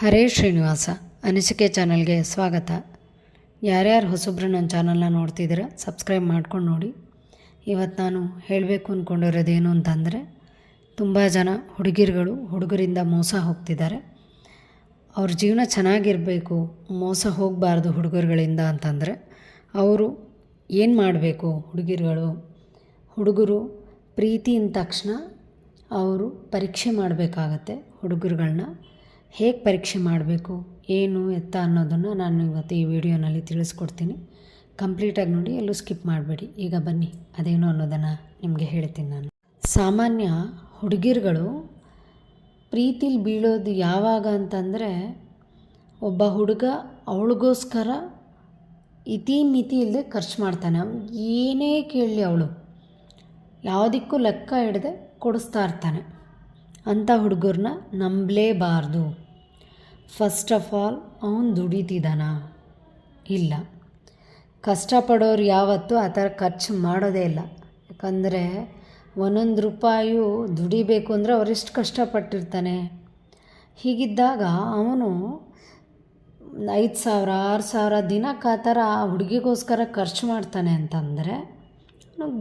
ಹರೇ ಶ್ರೀನಿವಾಸ, ಅನಿಸಿಕೆ ಚಾನಲ್ಗೆ ಸ್ವಾಗತ. ಯಾರ್ಯಾರು ಹೊಸಬ್ರು ನನ್ನ ಚಾನಲ್ನ ನೋಡ್ತಿದ್ದೀರ, ಸಬ್ಸ್ಕ್ರೈಬ್ ಮಾಡ್ಕೊಂಡು ನೋಡಿ. ಇವತ್ತು ನಾನು ಹೇಳಬೇಕು ಅಂದ್ಕೊಂಡಿರೋದೇನು ಅಂತಂದರೆ, ತುಂಬ ಜನ ಹುಡುಗಿರುಗಳು ಹುಡುಗರಿಂದ ಮೋಸ ಹೋಗ್ತಿದ್ದಾರೆ. ಅವ್ರ ಜೀವನ ಚೆನ್ನಾಗಿರಬೇಕು, ಮೋಸ ಹೋಗಬಾರ್ದು ಹುಡುಗರುಗಳಿಂದ ಅಂತಂದರೆ, ಅವರು ಏನು ಮಾಡಬೇಕು ಹುಡುಗಿರುಗಳು? ಹುಡುಗರು ಪ್ರೀತಿ ತಕ್ಷಣ ಅವರು ಪರೀಕ್ಷೆ ಮಾಡಬೇಕಾಗತ್ತೆ ಹುಡುಗರುಗಳನ್ನ ಹೇಗೆ ಪರೀಕ್ಷೆ ಮಾಡಬೇಕು, ಏನು ಎತ್ತ ಅನ್ನೋದನ್ನು ನಾನು ಇವತ್ತು ಈ ವಿಡಿಯೋನಲ್ಲಿ ತಿಳಿಸ್ಕೊಡ್ತೀನಿ. ಕಂಪ್ಲೀಟಾಗಿ ನೋಡಿ, ಎಲ್ಲೂ ಸ್ಕಿಪ್ ಮಾಡಬೇಡಿ. ಈಗ ಬನ್ನಿ, ಅದೇನು ಅನ್ನೋದನ್ನು ನಿಮಗೆ ಹೇಳ್ತೀನಿ ನಾನು. ಸಾಮಾನ್ಯ ಹುಡುಗಿರುಗಳು ಪ್ರೀತಿಲಿ ಬೀಳೋದು ಯಾವಾಗ ಅಂತಂದರೆ, ಒಬ್ಬ ಹುಡುಗ ಅವಳಿಗೋಸ್ಕರ ಇತಿ ಮಿತಿ ಇಲ್ಲದೆ ಖರ್ಚು ಮಾಡ್ತಾನೆ. ಏನೇ ಕೇಳಲಿ ಅವಳು, ಯಾವುದಕ್ಕೂ ಲೆಕ್ಕ ಹಿಡದೆ ಕೊಡಿಸ್ತಾ ಇರ್ತಾನೆ. ಅಂಥ ಹುಡುಗರನ್ನ ನಂಬಲೇಬಾರ್ದು. ಫಸ್ಟ್ ಆಫ್ ಆಲ್ ಅವನು ದುಡಿತಿದ್ದಾನ ಇಲ್ಲ. ಕಷ್ಟಪಡೋರು ಯಾವತ್ತೂ ಆ ಥರ ಖರ್ಚು ಮಾಡೋದೇ ಇಲ್ಲ. ಯಾಕಂದರೆ ಒಂದೊಂದು ರೂಪಾಯು ದುಡಿಬೇಕು ಅಂದರೆ ಅವರೆಷ್ಟು ಕಷ್ಟಪಟ್ಟಿರ್ತಾನೆ. ಹೀಗಿದ್ದಾಗ ಅವನು ಐದು ಸಾವಿರ, ಆರು ಸಾವಿರ ದಿನಕ್ಕೆ ಆ ಥರ ಆ ಹುಡುಗಿಗೋಸ್ಕರ ಖರ್ಚು ಮಾಡ್ತಾನೆ ಅಂತಂದರೆ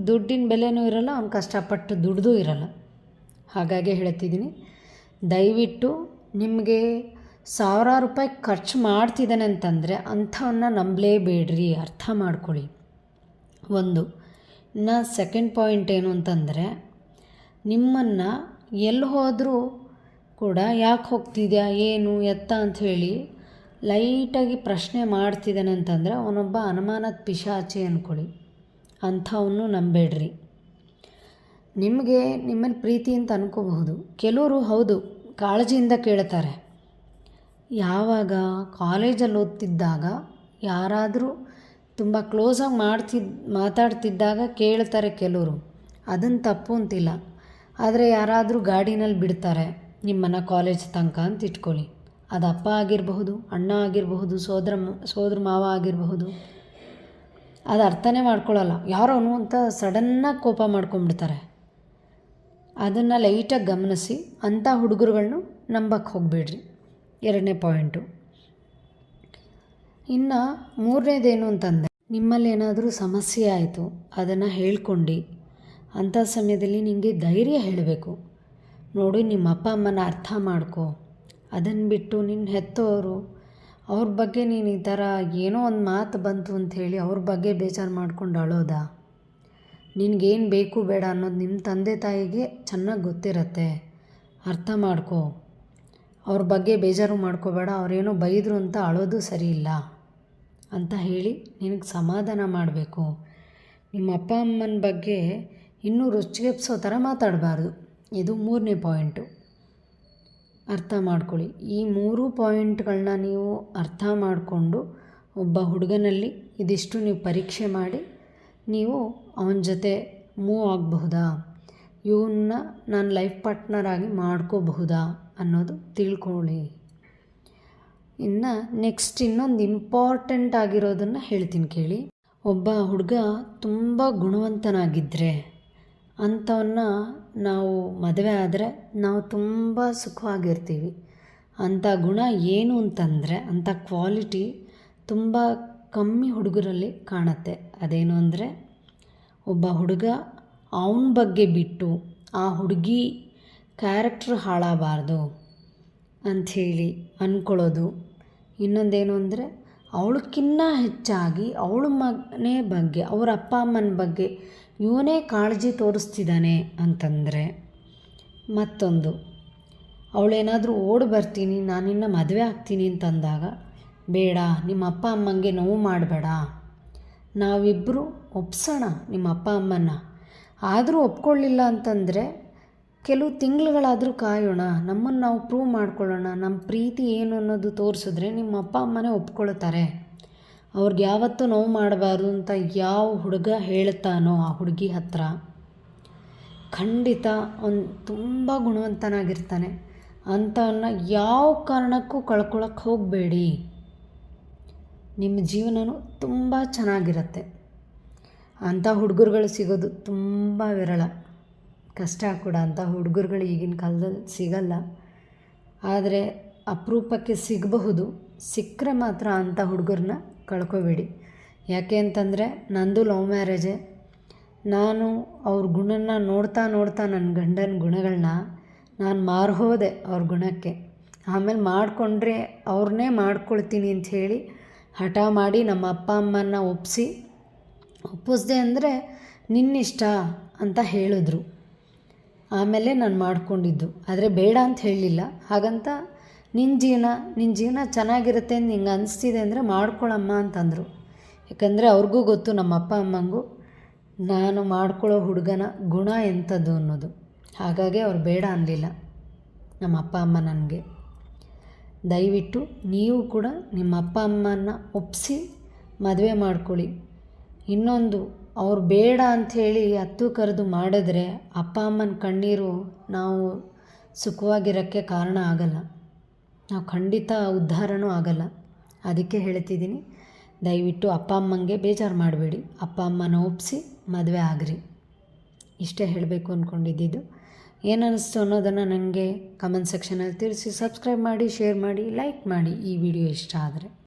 ದುಡ್ಡಿನ ಬೆಲೆನೂ ಇರಲ್ಲ, ಅವ್ನು ಕಷ್ಟಪಟ್ಟು ದುಡ್ದೂ ಇರಲ್ಲ. ಹಾಗಾಗಿ ಹೇಳ್ತಿದ್ದೀನಿ. ದಯವಿಟ್ಟು ನಿಮಗೆ ಸಾವಿರಾರು ರೂಪಾಯಿ ಖರ್ಚು ಮಾಡ್ತಿದ್ದಾನೆ ಅಂತಂದರೆ ಅಂಥವನ್ನ ನಂಬಲೇಬೇಡ್ರಿ, ಅರ್ಥ ಮಾಡ್ಕೊಳ್ಳಿ. ಒಂದು, ಇನ್ನು ಸೆಕೆಂಡ್ ಪಾಯಿಂಟ್ ಏನು ಅಂತಂದರೆ ನಿಮ್ಮನ್ನು ಎಲ್ಲಿ ಹೋದರೂ ಕೂಡ ಯಾಕೆ ಹೋಗ್ತಿದ್ಯಾ, ಏನು, ಎತ್ತ ಅಂಥೇಳಿ ಲೈಟಾಗಿ ಪ್ರಶ್ನೆ ಮಾಡ್ತಿದ್ದಾನೆ ಅಂತಂದರೆ ಅವನೊಬ್ಬ ಅನುಮಾನದ ಪಿಶಾಚಿ ಅಂದ್ಕೊಳ್ಳಿ ಅಂಥವನ್ನು ನಂಬೇಡ್ರಿ ನಿಮಗೆ ನಿಮ್ಮನ್ನು ಪ್ರೀತಿ ಅಂತ ಅನ್ಕೋಬಹುದು. ಕೆಲವರು ಹೌದು, ಕಾಳಜಿಯಿಂದ ಕೇಳ್ತಾರೆ. ಯಾವಾಗ ಕಾಲೇಜಲ್ಲಿ ಓದ್ತಿದ್ದಾಗ, ಯಾರಾದರೂ ತುಂಬ ಕ್ಲೋಸಾಗಿ ಮಾಡ್ತಿದ್ ಮಾತಾಡ್ತಿದ್ದಾಗ ಕೇಳ್ತಾರೆ ಕೆಲವರು. ಅದನ್ನು ತಪ್ಪು ಅಂತಿಲ್ಲ. ಆದರೆ ಯಾರಾದರೂ ಗಾಡಿನಲ್ಲಿ ಬಿಡ್ತಾರೆ, ನಿಮ್ಮನ್ನು ಕಾಲೇಜ್ ತನಕ ಅಂತ ಇಟ್ಕೊಳ್ಳಿ. ಅದು ಅಪ್ಪ ಆಗಿರಬಹುದು, ಅಣ್ಣ ಆಗಿರಬಹುದು, ಸೋದರ ಸೋದರ ಮಾವ ಆಗಿರಬಹುದು. ಅದು ಅರ್ಥನೇ ಮಾಡ್ಕೊಳ್ಳಲ್ಲ ಯಾರೋನು ಅಂತ ಸಡನ್ನಾಗಿ ಕೋಪ ಮಾಡ್ಕೊಂಬಿಡ್ತಾರೆ ಅದನ್ನು ಲೈಟಾಗಿ ಗಮನಿಸಿ ಅಂಥ ಹುಡುಗರುಗಳ್ನು ನಂಬಕ್ಕೆ ಹೋಗಬೇಡ್ರಿ. ಎರಡನೇ ಪಾಯಿಂಟು ಇನ್ನು ಮೂರನೇದೇನು ಅಂತಂದರೆ, ನಿಮ್ಮಲ್ಲಿ ಏನಾದರೂ ಸಮಸ್ಯೆ ಆಯಿತು, ಅದನ್ನು ಹೇಳ್ಕೊಂಡು. ಅಂಥ ಸಮಯದಲ್ಲಿ ನಿಮಗೆ ಧೈರ್ಯ ಹೇಳಬೇಕು. ನೋಡಿ ನಿಮ್ಮ ಅಪ್ಪ ಅಮ್ಮನ ಅರ್ಥ ಮಾಡ್ಕೊ. ಅದನ್ನು ಬಿಟ್ಟು ನಿನ್ನ ಹೆತ್ತವರು ಅವ್ರ ಬಗ್ಗೆ ನೀನು ಈ ಥರ ಏನೋ ಒಂದು ಮಾತು ಬಂತು ಅಂಥೇಳಿ ಅವ್ರ ಬಗ್ಗೆ ಬೇಜಾರು ಮಾಡ್ಕೊಂಡು ಅಳೋದಾ? ನಿನಗೇನು ಬೇಕು ಬೇಡ ಅನ್ನೋದು ನಿಮ್ಮ ತಂದೆ ತಾಯಿಗೆ ಚೆನ್ನಾಗಿ ಗೊತ್ತಿರತ್ತೆ. ಅರ್ಥ ಮಾಡ್ಕೊ. ಅವ್ರ ಬಗ್ಗೆ ಬೇಜಾರು ಮಾಡ್ಕೋಬೇಡ, ಅವರೇನೋ ಬೈದರು ಅಂತ ಅಳೋದು ಸರಿ ಇಲ್ಲ ಅಂತ ಹೇಳಿ ನಿನಗೆ ಸಮಾಧಾನ ಮಾಡಬೇಕು. ನಿಮ್ಮ ಅಪ್ಪ ಅಮ್ಮನ ಬಗ್ಗೆ ಇನ್ನೂ ರುಚಿಗೆಪ್ಸೋ ಥರ ಮಾತಾಡಬಾರ್ದು. ಇದು ಮೂರನೇ ಪಾಯಿಂಟು. ಅರ್ಥ ಮಾಡ್ಕೊಳ್ಳಿ. ಈ ಮೂರು ಪಾಯಿಂಟ್ಗಳನ್ನ ನೀವು ಅರ್ಥ ಮಾಡಿಕೊಂಡು ಒಬ್ಬ ಹುಡುಗನಲ್ಲಿ ಇದಿಷ್ಟು ನೀವು ಪರೀಕ್ಷೆ ಮಾಡಿ ನೀವು ಅವನ ಜೊತೆ ಮೂವ್ ಆಗಬಹುದಾ? ಇವನ್ನ ನಾನು ಲೈಫ್ ಪಾರ್ಟ್ನರ್ ಆಗಿ ಮಾಡ್ಕೋಬಹುದಾ ಅನ್ನೋದು ತಿಳ್ಕೊಳ್ಳಿ. ಇನ್ನು ನೆಕ್ಸ್ಟ್ ಇನ್ನೊಂದು ಇಂಪಾರ್ಟೆಂಟ್ ಆಗಿರೋದನ್ನು ಹೇಳ್ತೀನಿ ಕೇಳಿ. ಒಬ್ಬ ಹುಡುಗ ತುಂಬ ಗುಣವಂತನಾಗಿದ್ದರೆ ಅಂಥವನ್ನ ನಾವು ಮದುವೆ ಆದರೆ ನಾವು ತುಂಬ ಸುಖವಾಗಿರ್ತೀವಿ. ಅಂಥ ಗುಣ ಏನು ಅಂತಂದರೆ, ಅಂಥ ಕ್ವಾಲಿಟಿ ತುಂಬ ಕಮ್ಮಿ ಹುಡುಗರಲ್ಲಿ ಕಾಣುತ್ತೆ. ಅದೇನು ಅಂದರೆ ಒಬ್ಬ ಹುಡುಗ ಅವನ ಬಗ್ಗೆ ಬಿಟ್ಟು ಆ ಹುಡುಗಿ ಕ್ಯಾರೆಕ್ಟ್ರ್ ಹಾಳಾಗಬಾರ್ದು ಅಂಥೇಳಿ ಅಂದ್ಕೊಳ್ಳೋದು ಇನ್ನೊಂದೇನು ಅಂದರೆ ಅವಳಕ್ಕಿನ್ನ ಹೆಚ್ಚಾಗಿ ಅವಳ ಮನೆ ಬಗ್ಗೆ, ಅವ್ರ ಅಪ್ಪ ಅಮ್ಮನ ಬಗ್ಗೆ ಇವನೇ ಕಾಳಜಿ ತೋರಿಸ್ತಿದ್ದಾನೆ ಅಂತಂದರೆ ಮತ್ತೊಂದು, ಅವಳೇನಾದರೂ ಓಡಿ ಬರ್ತೀನಿ, ನಾನಿನ್ನ ಮದುವೆ ಆಗ್ತೀನಿ ಅಂತಂದಾಗ ಬೇಡ, ನಿಮ್ಮ ಅಪ್ಪ ಅಮ್ಮಂಗೆ ನೋವು ಮಾಡಬೇಡ. ನಾವಿಬ್ಬರು ಒಪ್ಸೋಣ ನಿಮ್ಮ ಅಪ್ಪ ಅಮ್ಮನ ಆದರೂ ಒಪ್ಕೊಳ್ಳಿಲ್ಲ ಅಂತಂದರೆ ಕೆಲವು ತಿಂಗಳುಗಳಾದರೂ ಕಾಯೋಣ. ನಮ್ಮನ್ನು ನಾವು ಪ್ರೂವ್ ಮಾಡ್ಕೊಳ್ಳೋಣ. ನಮ್ಮ ಪ್ರೀತಿ ಏನು ಅನ್ನೋದು ತೋರಿಸಿದ್ರೆ ನಿಮ್ಮ ಅಪ್ಪ ಅಮ್ಮನೇ ಒಪ್ಕೊಳ್ತಾರೆ. ಅವ್ರಿಗೆ ಯಾವತ್ತೂ ನೋವು ಮಾಡಬಾರ್ದು ಅಂತ ಯಾವ ಹುಡುಗ ಹೇಳ್ತಾನೋ ಆ ಹುಡುಗಿ ಹತ್ರ ಖಂಡಿತ ಅವನು ತುಂಬ ಗುಣವಂತನಾಗಿರ್ತಾನೆ. ಅಂಥವನ್ನ ಯಾವ ಕಾರಣಕ್ಕೂ ಕಳ್ಕೊಳಕ್ಕೆ ಹೋಗಬೇಡಿ. ನಿಮ್ಮ ಜೀವನವೂ ತುಂಬ ಚೆನ್ನಾಗಿರುತ್ತೆ. ಅಂಥ ಹುಡುಗರುಗಳು ಸಿಗೋದು ತುಂಬ ವಿರಳ. ಕಷ್ಟ ಕೂಡ ಅಂಥ ಹುಡುಗರುಗಳು ಈಗಿನ ಕಾಲದಲ್ಲಿ ಸಿಗಲ್ಲ. ಆದರೆ ಅಪರೂಪಕ್ಕೆ ಸಿಗಬಹುದು. ಸಿಕ್ಕರೆ ಮಾತ್ರ ಅಂಥ ಹುಡುಗರನ್ನ ಕಳ್ಕೊಬೇಡಿ. ಯಾಕೆ ಅಂತಂದರೆ ನಂದು ಲವ್ ಮ್ಯಾರೇಜೇ. ನಾನು ಅವ್ರ ಗುಣನ ನೋಡ್ತಾ ನೋಡ್ತಾ ನನ್ನ ಗಂಡನ ಗುಣಗಳನ್ನ ನಾನು ಮಾರ್ಹೋದೆ ಅವ್ರ ಗುಣಕ್ಕೆ. ಆಮೇಲೆ ಮಾಡಿಕೊಂಡ್ರೆ ಅವ್ರನ್ನೇ ಮಾಡ್ಕೊಳ್ತೀನಿ ಅಂಥೇಳಿ ಹಠ ಮಾಡಿ ನಮ್ಮ ಅಪ್ಪ ಅಮ್ಮನ ಒಪ್ಪಿಸಿ ಒಪ್ಪಿಸ್ದೆ ಅಂದರೆ ನಿನ್ನಿಷ್ಟ ಅಂತ ಹೇಳಿದ್ರು. ಆಮೇಲೆ ನಾನು ಮಾಡ್ಕೊಂಡಿದ್ದು. ಆದರೆ ಬೇಡ ಅಂತ ಹೇಳಲಿಲ್ಲ ಹಾಗಂತ ನಿನ್ನ ಜೀವನ ನಿನ್ನ ಜೀವನ ಚೆನ್ನಾಗಿರುತ್ತೆ ಅಂತ ನಿಂಗೆ ಅನಿಸ್ತಿದೆ ಅಂದರೆ ಮಾಡ್ಕೊಳಮ್ಮ ಅಂತಂದರು. ಯಾಕಂದರೆ ಅವ್ರಿಗೂ ಗೊತ್ತು ನಮ್ಮ ಅಪ್ಪ ಅಮ್ಮಂಗೂ ನಾನು ಮಾಡ್ಕೊಳ್ಳೋ ಹುಡುಗನ ಗುಣ ಎಂಥದ್ದು ಅನ್ನೋದು. ಹಾಗಾಗಿ ಅವ್ರು ಬೇಡ ಅನ್ನಲಿಲ್ಲ ನಮ್ಮ ಅಪ್ಪ ಅಮ್ಮ ನನಗೆ. ದಯವಿಟ್ಟು ನೀವು ಕೂಡ ನಿಮ್ಮ ಅಪ್ಪ ಅಮ್ಮನ ಒಪ್ಪಿಸಿ ಮದುವೆ ಮಾಡ್ಕೊಳ್ಳಿ. ಇನ್ನೊಂದು, ಅವ್ರು ಬೇಡ ಅಂಥೇಳಿ ಹತ್ತು ಕರೆದು ಮಾಡಿದ್ರೆ ಅಪ್ಪ ಅಮ್ಮನ ಕಣ್ಣೀರು ನಾವು ಸುಖವಾಗಿರೋಕ್ಕೆ ಕಾರಣ ಆಗಲ್ಲ. ನಾವು ಖಂಡಿತ ಉದ್ಧಾರನೂ ಆಗಲ್ಲ. ಅದಕ್ಕೆ ಹೇಳ್ತಿದ್ದೀನಿ, ದಯವಿಟ್ಟು ಅಪ್ಪ ಅಮ್ಮಂಗೆ ಬೇಜಾರು ಮಾಡಬೇಡಿ. ಅಪ್ಪ ಅಮ್ಮನ ಒಪ್ಪಿಸಿ ಮದುವೆ ಆಗ್ರಿ. ಇಷ್ಟೇ ಹೇಳಬೇಕು ಅಂದ್ಕೊಂಡಿದ್ದಿದ್ದು ಏನನ್ನಿಸ್ತು ಅನ್ನೋದನ್ನು ನನಗೆ ಕಮೆಂಟ್ ಸೆಕ್ಷನಲ್ಲಿ ತಿಳಿಸಿ ಸಬ್ಸ್ಕ್ರೈಬ್ ಮಾಡಿ ಶೇರ್ ಮಾಡಿ ಲೈಕ್ ಮಾಡಿ ಈ ವಿಡಿಯೋ ಇಷ್ಟ ಆದರೆ.